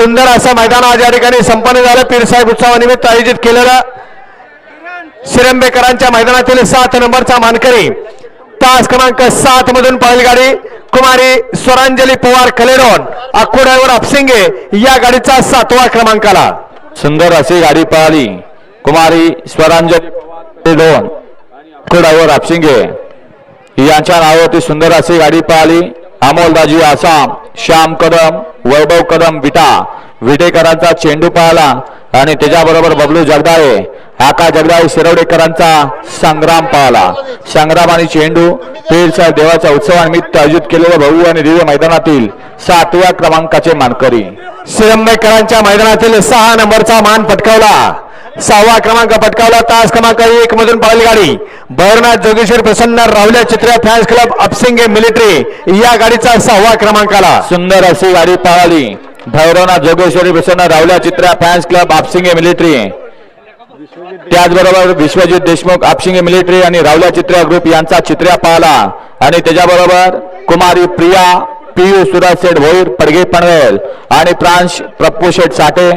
सुंदर असं मैदान आज या ठिकाणी संपन्न झालं. पीरसाहेब उत्सवानिमित्त आयोजित केलेलं शिरंबेकरांच्या मैदानातील सात नंबरचा मानकरी. तास क्रमांक सात मधून पहिली गाडी कुमारी स्वरांजली पवार कलेरोन अकोड्यावर अपसिंगे या गाडीचा सातवा क्रमांकाला. सुंदर अशी गाडी पळाली. कुमारी स्वरांजली दोन अकोड्यावर अपसिंगे यांच्या नावावरती सुंदर अशी गाडी पळाली. अमोलदाजी आसाम श्याम कदम वैभव कदम विटा विटेकरांचा चेंडू पळाला आणि त्याच्याबरोबर बबलू जगदाळे आका जगदाळे शिरवडेकरांचा संग्राम पळाला. संग्राम आणि चेंडू पेरच्या देवाच्या उत्सवानिमित्त आयोजित केलेल्या भव्य आणि दिव्य मैदानातील सातव्या क्रमांकाचे मानकरी. सिरंबेकरांच्या मैदानातील सहा नंबरचा मान पटकावला. सहावा क्रमांक पटकावला. तास क्रमांक एक मधून पळाली गाडी. भरनाथ जोगेश्वर प्रसन्न रावल्या चित्र फॅन्स क्लब अपसिंगे मिलिटरी या गाडीचा सहावा क्रमांकाला सुंदर अशी गाडी पळाली. भैरवनाथ जोगेश्वरी प्रसन्न रावल्या Chitra fans club Apsinge military. त्याचबरोबर विश्वजित देशमुख आपशिंगे मिलिटरी आणि रावल्या चित्र्या ग्रुप यांचा चित्र्या पाहला आणि त्याच्याबरोबर कुमारी प्रिया पियू सुरज शेठ भोईर पडगे पनवेल आणि प्रांश पप्पू शेठ साठे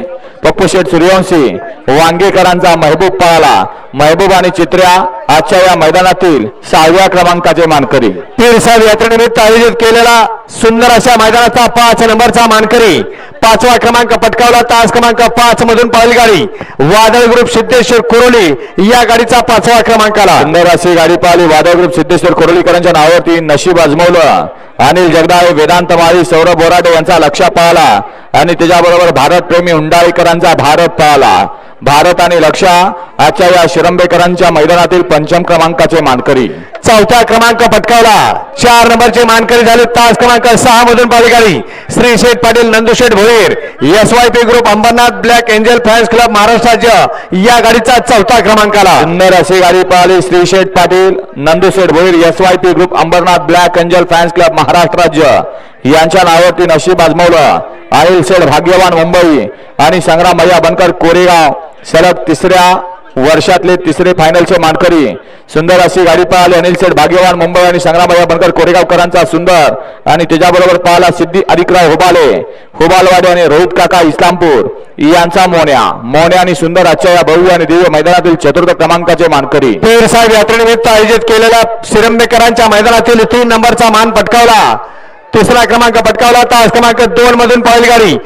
पप्पू शेठ सूर्यवंशी वांगेकरांचा महबूब पळाला. महबूब आणि चित्र्या आजच्या या मैदानातील सहाव्या क्रमांकाचे मानकरी. पीरसाहेब यात्रेनिमित्त आयोजित केलेला सुंदर अशा मैदानाचा पाच नंबरचा मानकरी. पाचवा क्रमांक पटकावला. तास क्रमांक पाच मधून पहिली गाडी. वादळ ग्रुप सिद्धेश्वर कुरोली या गाडीचा पाचवा क्रमांकाला. सुंदर अशी गाडी पाहिली. वादळ ग्रुप सिद्धेश्वर कोरोलीकरांच्या नावावरती नशीब आजमवलं अनिल जगदाळे वेदांत माळी सौरभ बोराडे यांचा लक्ष पाहला. आणि त्याच्याबरोबर भारतप्रेमी हुंडाळीकरांचा भारत पाहला. भारत आणि लक्षा आजच्या या शिरंबेकरांच्या मैदानातील पंचम क्रमांकाचे मानकरी. चौथा क्रमांक पटकावला. चार नंबरचे मानकरी झाले तास क्रमांक सहा मधून पहिली गाडी Shri Sheth Patil Nandusheth Bhoir. S Y P group Ambernath black angel fans club Maharashtra राज्य. या गाडीचा चौथा क्रमांकाला. सुंदर अशी गाडी पाहिली Shri Sheth Patil Nandusheth Bhoir S Y P group Ambernath black angel fans club Maharashtra राज्य. यांच्या नावावरती नशीब आजमवलं. अनिल शेठ भाग्यवान मुंबई. आणि संग्राम भैया बनकर कोरेगाव. सलग तिसऱ्या वर्षातले तिसरे फायनलचे मानकरी. सुंदर अशी गाडी पाहिली. अनिल सेठ भाग्यवान मुंबई आणि संग्राम बनकर कोरेगावकरांचा सुंदर. आणि त्याच्याबरोबर पाहिला सिद्धी अधिकराव हुबाले. हुबालवाडे आणि रोहित काका इस्लामपूर. यांचा मोन्या. मोन्या आणि सुंदर आजच्या या भव्य आणि दिव्य मैदानातील चतुर्थ क्रमांकाचे मानकरी. पीरसाहेब यात्रेनिमित्त आयोजित केलेल्या सिरंबेकरांच्या मैदानातील तीन नंबरचा मान पटकावला. तिसरा क्रमांक पटकावला तास क्रमांक दोन मधून पाहिली गाडी.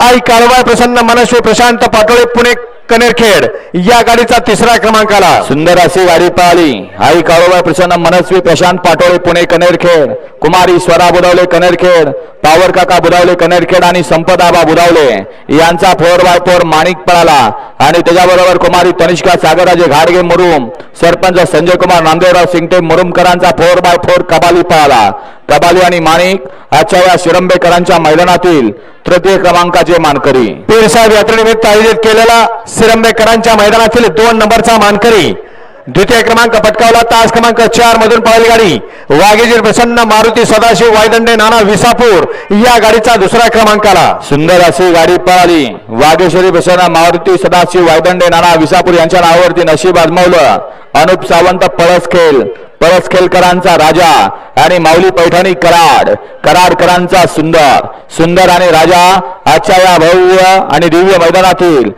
आई कारवाय प्रसन्न मनस्वी प्रशांत पाटोळे पुणे कनेरखेड या गाडीचा तिसरा क्रमांक आला सुंदर अशी गाडी पाहिली. आई काळोबा प्रसन्न मनस्वी प्रशांत पाटोळे पुणे कनेरखेड. कुमारी स्वरा बुधावले कनेरखेड. पावर काका बुधावले कनेरखेड आणि संपदाबा बुधावले. यांचा फोर बाय फोर माणिक पळाला. आणि त्याच्याबरोबर कुमारी तनिष्का सागरराजे घाडगे मुरुम. सरपंच संजय कुमार नामदेवराव सिंगटे मुरुमकरांचा फोर बाय फोर कबाली पळाला. कबाली आणि माणिक आजच्या या शिरंबेकरांच्या मैदानातील तृतीय क्रमांकाचे मानकरी. पीरसाहेब यात्रेनिमित्त आयोजित केलेला सिरंबेकरांच्या मैदानातील दोन नंबरचा मानकरी. द्वितीय क्रमांक पटकावला. तास क्रमांक चार मधून पहिली गाडी. वाघेजीर प्रसन्न मारुती सदाशिव वायदंडे नाना विसापूर या गाडीचा दुसरा क्रमांकाला. सुंदर अशी गाडी पळाली. वाघेश्वरी प्रसन्न मारुती सदाशिव वायदंडे नाना विसापूर यांच्या नावावरती नशीब आजमावलं. अनुप सावंत परस पळसखेलकरांचा राजा आणि माऊली पैठणी कराड. कराडकरांचा सुंदर. सुंदर आणि राजा आजच्या या भव्य आणि दिव्य मैदानातील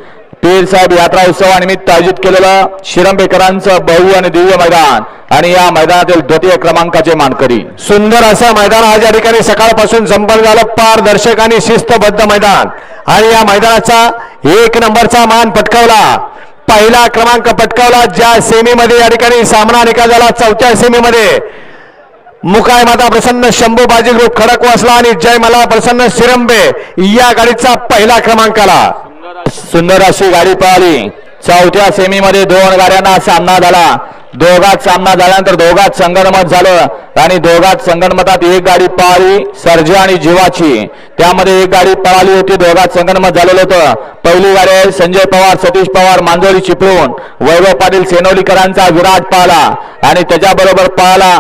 पीर साहेब यात्रा उत्सवानिमित्त आयोजित केलेलं शिरंबेकरांचं भव्य आणि दिव्य मैदान आणि या मैदानातील द्वितीय क्रमांकाचे मानकरी. सुंदर असं मैदान आज या ठिकाणी सकाळपासून संपन्न झालं. पारदर्शक आणि शिस्तबद्ध मैदान. आणि या मैदानाचा एक नंबरचा मान पटकावला. पहिला क्रमांक पटकावला. ज्या सेमीमध्ये या ठिकाणी सामना निकाल झाला चौथ्या सेमीमध्ये मुकाय माता प्रसन्न शंभू बाजी ग्रुप खडकवासला आणि जय मला प्रसन्न शिरंबे या गाडीचा पहिला क्रमांक आला सुंदर अशी गाडी पळाली चौथ्या सेमीमध्ये दोन गाड्यांना सामना झाला. दोघात सामना झाल्यानंतर दोघात संगणमत झालं आणि दोघात संगणमतात एक गाडी पळाली सर्जा आणि जीवाची. त्यामध्ये एक गाडी पळाली होती दोघात संगणमत झालेलं होतं. पहिली गाडी आहे संजय पवार सतीश पवार मांजोरी चिपळूण. वैभव पाटील सेनोलीकरांचा विराट पळाला आणि त्याच्याबरोबर पळाला.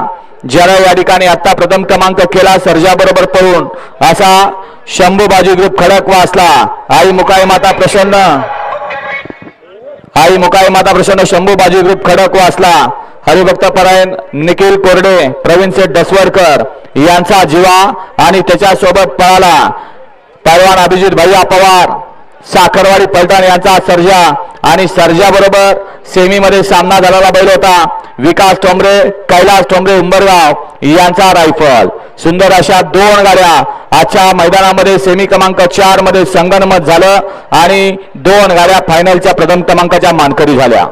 ज्याला या ठिकाणी आता प्रथम क्रमांक केला सर्जाबरोबर पळून. असा शंभू बाजी ग्रुप खडक वाचला आई मुकाई माता प्रसन्न. आई मुकाई माता प्रसन्न शंभू बाजी ग्रुप खडक वाचला हरिभक्त परायण निखिल कोरडे प्रवीण सेठ डसवडकर यांचा जीवा आणि त्याच्यासोबत पळाला. पैलवान अभिजित भैया पवार साखरवाडी पलटण यांचा सर्जा आणि सर्जा बरोबर सेमीमध्ये सामना झालेला बैल होता. विकास ठोंबरे कैलास ठोंबरे उंबरगाव यांचा रायफल. सुंदर अशा दोन गाड्या आजच्या मैदानामध्ये सेमी क्रमांक चारमध्ये संगनमत झालं आणि दोन गाड्या फायनलच्या प्रथम क्रमांकाच्या मानकरी झाल्या.